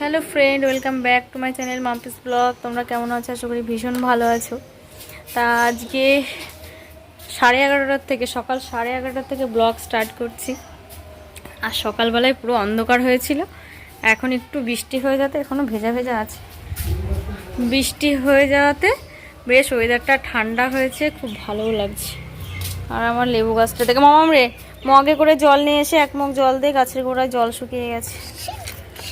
Hello friend, welcome back to my channel Mampi's blog. তোমরা কেমন আছো? আশা করি ভীষণ ভালো আছো। তা আজকে সাড়ে এগারোটার থেকে, সকাল সাড়ে এগারোটার থেকে ব্লগ স্টার্ট করছি। আর সকালবেলায় পুরো অন্ধকার হয়েছিল। এখন একটু বৃষ্টি হয়ে যাতে এখনও ভেজা ভেজা আছে। বৃষ্টি হয়ে যাওয়াতে বেশ ওয়েদারটা ঠান্ডা হয়েছে, খুব ভালোও লাগছে। আর আমার লেবু গাছটা থেকে মামাম রে, মগে করে জল নিয়ে এসে এক মগ জল দিয়ে গাছের গোড়ায় জল শুকিয়ে গেছে।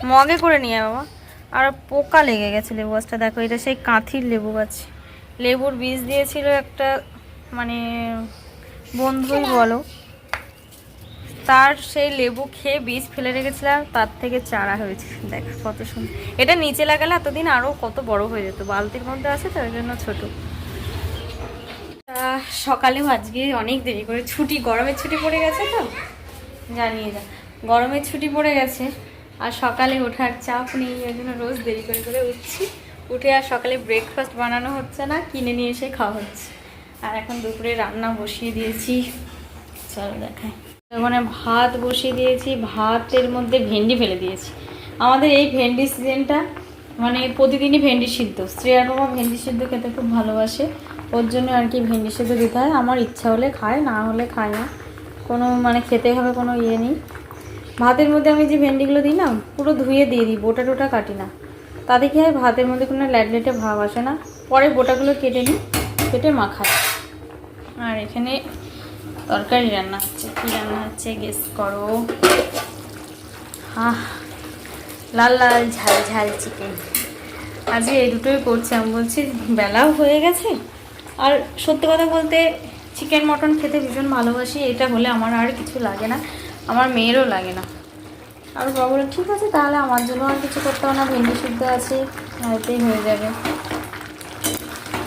মগে করে নিয়ে বাবা। আর পোকা লেগে গেছে লেবু গাছটা। দেখো, এটা সেই কাঁথির লেবু গাছ। লেবুর বীজ দিয়েছিল একটা মানে বন্ধুই বলো। তার সেই লেবু খেয়ে বীজ ফেলে রেখেছিলাম তার থেকে চারা হয়েছে। দেখ, কত সুন্দর। এটা নিচে লাগালে এতদিন আরও কত বড় হয়ে যেত। বালতির মধ্যে আছে তো, ওই জন্য ছোটো। সকালেও আজকে অনেক দেরি করে ছুটি, গরমের ছুটি পড়ে গেছে তো? জানিয়ে যা। গরমের ছুটি পড়ে গেছে। আর সকালে ওঠার চাপ নেই ওই জন্য রোজ দেরি করে করে উঠছি। উঠে আর সকালে ব্রেকফাস্ট বানানো হচ্ছে না, কিনে নিয়ে এসে খাওয়া হচ্ছে। আর এখন দুপুরে রান্না বসিয়ে দিয়েছি। চলো দেখায় ওখানে ভাত বসিয়ে দিয়েছি, ভাতের মধ্যে ভেন্ডি ফেলে দিয়েছি। আমাদের এই ভেন্ডি সিজনটা মানে প্রতিদিনই ভেন্ডি সিদ্ধ। শ্রেয়ার বাবা ভেন্ডি সিদ্ধ খেতে খুব ভালোবাসে। ওর জন্য আর কি ভেন্ডি সিদ্ধ দিতে হয়। আমার ইচ্ছা হলে খায়, না হলে খায় না। কোনো মানে খেতে হবে কোনো ইয়ে নেই। ভাতের মধ্যে আমি যে ভেন্ডিগুলো দিই না, পুরো ধুয়ে দিয়ে দিই, বোটা টোটা কাটি না। তাতে কি হয়, ভাতের মধ্যে কোনো ল্যাটলেটে ভাব আসে না। পরে বোটাগুলো কেটে নিই, কেটে মাখাই। আর এখানে তরকারি রান্না হচ্ছে। কী রান্না হচ্ছে গেস করো? আহ, লাল লাল ঝাল ঝাল চিকেন আজকে এই দুটোই করছি। আমি বলছি, বেলাও হয়ে গেছে। আর সত্যি কথা বলতে চিকেন মটন খেতে ভীষণ ভালোবাসি। এটা হলে আমার আর কিছু লাগে না। আমার মেয়েরও লাগে না। আর বাবা বলে ঠিক আছে, তাহলে আমার জন্য আর কিছু করতে হবে না, ভেন্ডি সিদ্ধ আছে এতেই হয়ে যাবে।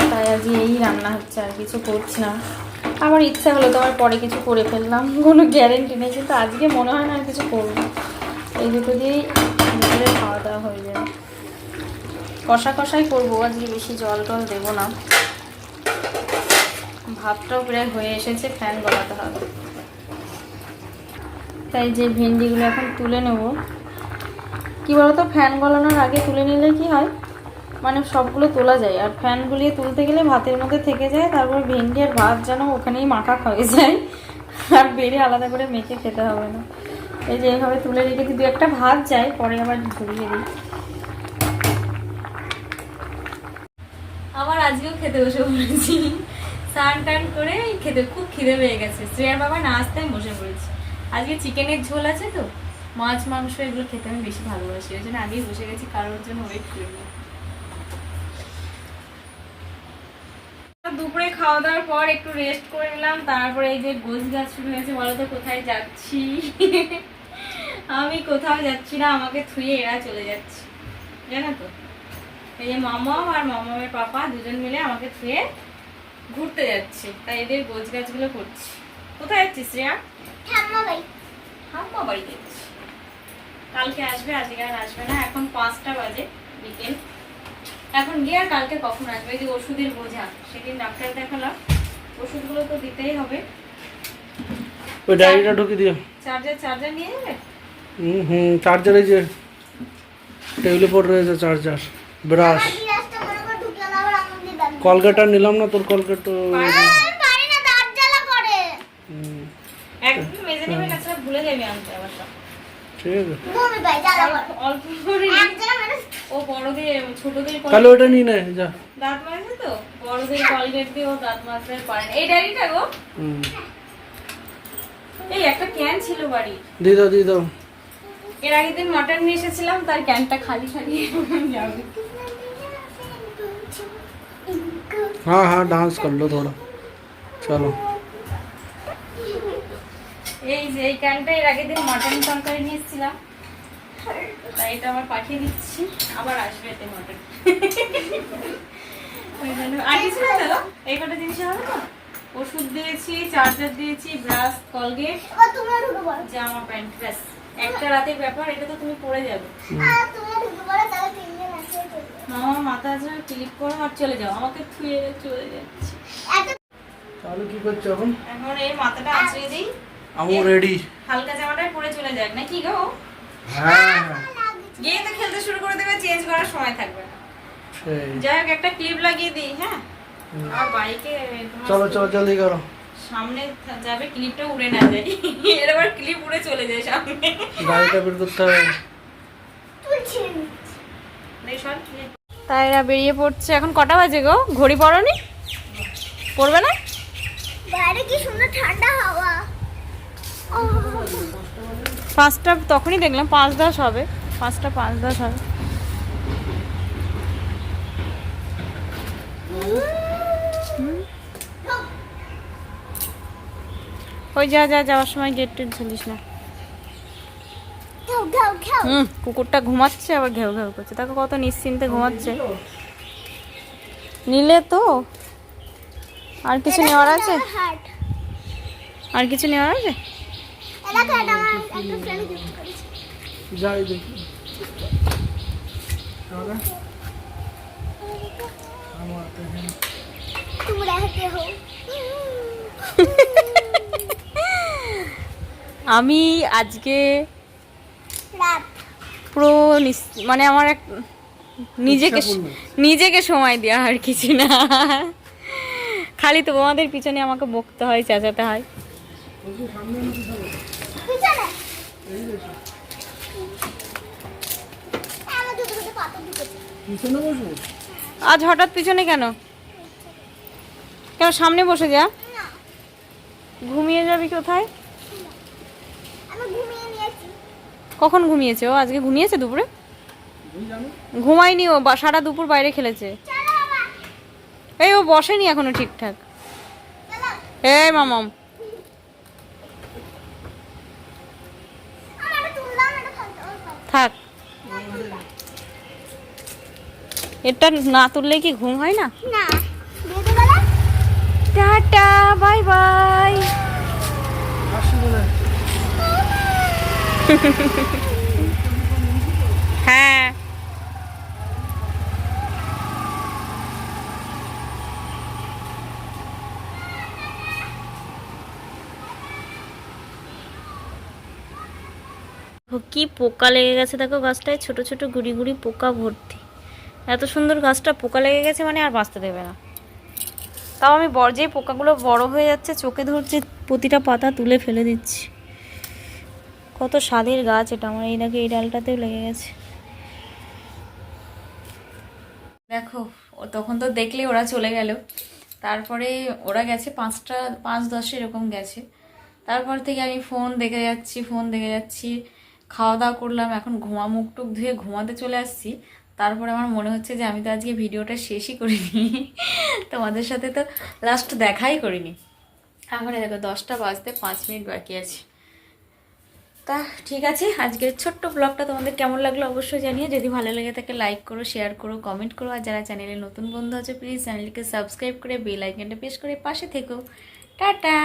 তাই আজকে এই রান্না হচ্ছে, আর কিছু করছি না। আমার ইচ্ছা হলো তোমার পরে কিছু করে ফেললাম, কোনো গ্যারেন্টি নেই, কিন্তু আজকে মনে হয় না আর কিছু করব। এই দুটো দিয়েই দুপুরে খাওয়া দাওয়া হয়ে যাবে। কষা কষাই করব, আজকে বেশি জল টল দেবো না। ভাতটাও প্রায় হয়ে এসেছে, ফ্যান গলাতে হবে। তাই যে ভেন্ডিগুলো এখন তুলে নেব। কি বলতো, ফ্যান গলানোর আগে তুলে নিলে কি হয়? মানে সবগুলো তোলা যায়। আর ফ্যান গুলিয়ে তুলতে গেলে ভাতের মধ্যে থেকে যায়, তারপর ভেন্ডি আর ভাত যেন ওখানেই মাখা হয়ে যায়। আর বেড়ে আলাদা করে মেখে খেতে হবে না। এই যে এইভাবে তুলে রেখে দু একটা ভাত যায়, পরে আবার ঝরিয়ে দিই। আবার আজকেও খেতে বসে পড়েছি। স্নান টান করে খেতে খুব খিদে পেয়ে গেছে। শ্রেয়ার বাবা না আসতে বসে পড়েছি। আজকে চিকেনের ঝোল আছে তো, মাছ, মাংস এগুলো খেতে আমি বেশি ভালোবাসি, ওই জন্য আগেই বসে গেছি, কারোর জন্য ওয়েট করিনি। দুপুরে খাওয়া দাওয়ার পর একটু রেস্ট করে নিলাম, তারপরে এই যে গোছ গাছ শুরু হয়েছে, বলো তো কোথায় যাচ্ছি? আমি কোথাও যাচ্ছি না, আমাকে থুয়ে এরা চলে যাচ্ছে, জানো তো? এই যে মামাম আর মামামের পাপা দুজন মিলে আমাকে থুয়ে ঘুরতে যাচ্ছে, তাই এদের গোছ গাছগুলো করছি। কোথায় যাচ্ছিস শ্রেয়া ঠাম্মা বাড়ি হাম্মা বাড়ি যাচ্ছি কালকে আসবে আজকে আর আসবে না। এখন পাঁচটা বাজে বিকেল। এখন গিয়ে আর কালকে কখন আসবে? এই যে ওষুধের বোঝা সেদিন ডাক্তার দেখালাম। ওষুধগুলো তো দিতেই হবে। ওই ডায়েরিটা ঢুকে দিও। চার্জার চার্জার নিয়ে যাবে? হুম হুম চার্জারে যে টেবিলে পড়ে রয়েছে চার্জার ব্রাশ। এই কলকাটা নিলাম না তোর কলকাটা আমি পারি না দাঁত জ্বালা করে হুম, একদম মেজে নেবে কাছে ভুলে যাবে আনতে আবার সব। ঠিক আছে বমি পাই জ্বালা করে অল্প- অল্প করে এক জ্বালা মানে ও বড়দের ছোটদের কল- তাহলে ওটা নিয়ে নে যা দাঁত মাজে তো বড়দের কলগেট দিয়ে ও দাঁত মাজতে পারে না। এই ডায়েরিটা গো হুম এই একটা ক্যান ছিল বাড়ি দিয়ে দাও দিয়ে দাও এর আগের দিন মটন নিয়ে এসেছিলাম তার ক্যানটা খালি খালি যাবে हाँ हाँ डांस कर लो थोड़ा चलो এই যে এই ক্যানটা এর আগের দিন মটন তরকারি নিয়ে এসেছিলাম। তাই এটা আবার পাঠিয়ে দিচ্ছি। আবার আসবে এতে মটন ওই জন্য। আর কিছু না এই কটা জিনিস হবে তো? ওষুধ দিয়েছি চার্জার দিয়েছি ব্রাশ কলগেট জামা প্যান্ট ব্যাস। একটা রাতের ব্যাপার এটা তো তুমি যাবে। পড়ো আছে মামা মাথা আছে ক্লিপ করো আর চলে যাও। আমাকে থুয়ে চলে যাচ্ছে। তাহলে কি করছ এখন? এখন এই মাথাটা আঁচড়ে দিই। আমি রেডি হালকা জামাটাই পরে চলে যাক নাকি গো? হ্যাঁ। গিয়ে তো খেলতে শুরু করে দেবে চেঞ্জ করার সময় থাকবে না। সেই। যাই হোক একটা ক্লিপ লাগিয়ে দিই হ্যাঁ? আর বাইকে চলো চলো জলদি করো। সামনে যাবে ক্লিপটা উড়ে না যায়। এর আবার ক্লিপ উড়ে চলে যায় সামনে। গাড়িটা বের করতে হবে। তুলছি তাই এরা বেরিয়ে পড়ছে। এখন কটা বাজে গো? ঘড়ি পড়নি? পড়বে না? বাইরে কি সুন্দর ঠান্ডা হাওয়া। পাঁচটা তখনই দেখলাম, পাঁচ দশ হবে। পাঁচটা পাঁচ দশ হবে। ওই যা যা, যাওয়ার সময় গেট টেট ঝুলিস না। হুম, কুকুরটা ঘুমাচ্ছে, আবার ঘেউ ঘেউ করছে। তাকে কত নিশ্চিন্তে ঘুমাচ্ছে। নিলে তো। আর কিছু নেওয়ার আছে? আর কিছু নেওয়ার আছে? আমি আজকে প্রো মানে আমার এক নিজেকে নিজেকে সময় দেওয়া আর কিছু না। খালি তো তোমাদের পিছনে আমাকে বকতে হয় চেঁচাতে হয়। আজ হঠাৎ পিছনে কেন? কেন সামনে বসে যা। ঘুমিয়ে যাবি কোথায়? কখন ঘুমিয়েছে ও? আজকে ঘুমিয়েছে দুপুরে? ঘুমায়নি ও সারা দুপুর বাইরে খেলেছে। এই ও বসেনি এখনও ঠিকঠাক। এই মামাম আমার এটা তুললাম এটা ফেলতে ওর ফেলতে। থাক। এটা না তুললে কি ঘুম হয় না? টাটা বাই বাই আসি বলে হ্যাঁ ও, কি পোকা লেগে গেছে দেখো গাছটায় ছোট ছোট গুড়ি গুড়ি পোকা ভর্তি। এত সুন্দর গাছটা পোকা লেগে গেছে মানে আর বাঁচতে দেবে না। তাও আমি বড় যে পোকাগুলো বড় হয়ে যাচ্ছে চোখে ধরছে প্রতিটা পাতা তুলে ফেলে দিচ্ছি। কত স্বাদের গাছ এটা আমার এই দেখে এই ডালটাতেও লেগে গেছে। দেখো তখন তো দেখলে ওরা চলে গেল। তারপরে ওরা গেছে পাঁচটা পাঁচ দশে এরকম গেছে। তারপর থেকে আমি ফোন দেখে যাচ্ছি ফোন দেখে যাচ্ছি। খাওয়া দাওয়া করলাম, এখন ঘুমা মুখ টুক ধুয়ে ঘুমাতে চলে আসছি। তারপরে আমার মনে হচ্ছে যে আমি তো আজকে ভিডিওটা শেষই করিনি। তোমাদের সাথে তো লাস্ট দেখাই করিনি। এখন দেখো, দশটা বাজতে পাঁচ মিনিট বাকি আছে। তা ঠিক আছে, আজকের ছোট্ট ব্লগটা তোমাদের কেমন লাগল অবশ্যই জানিয়ে যদি ভালো লেগে থাকে লাইক করো শেয়ার করো কমেন্ট করো। আর যারা চ্যানেলে নতুন বন্ধু আছে প্লিজ চ্যানেলকে সাবস্ক্রাইব করে বেল আইকনটা প্রেস করে পাশে থেকো। টাটা!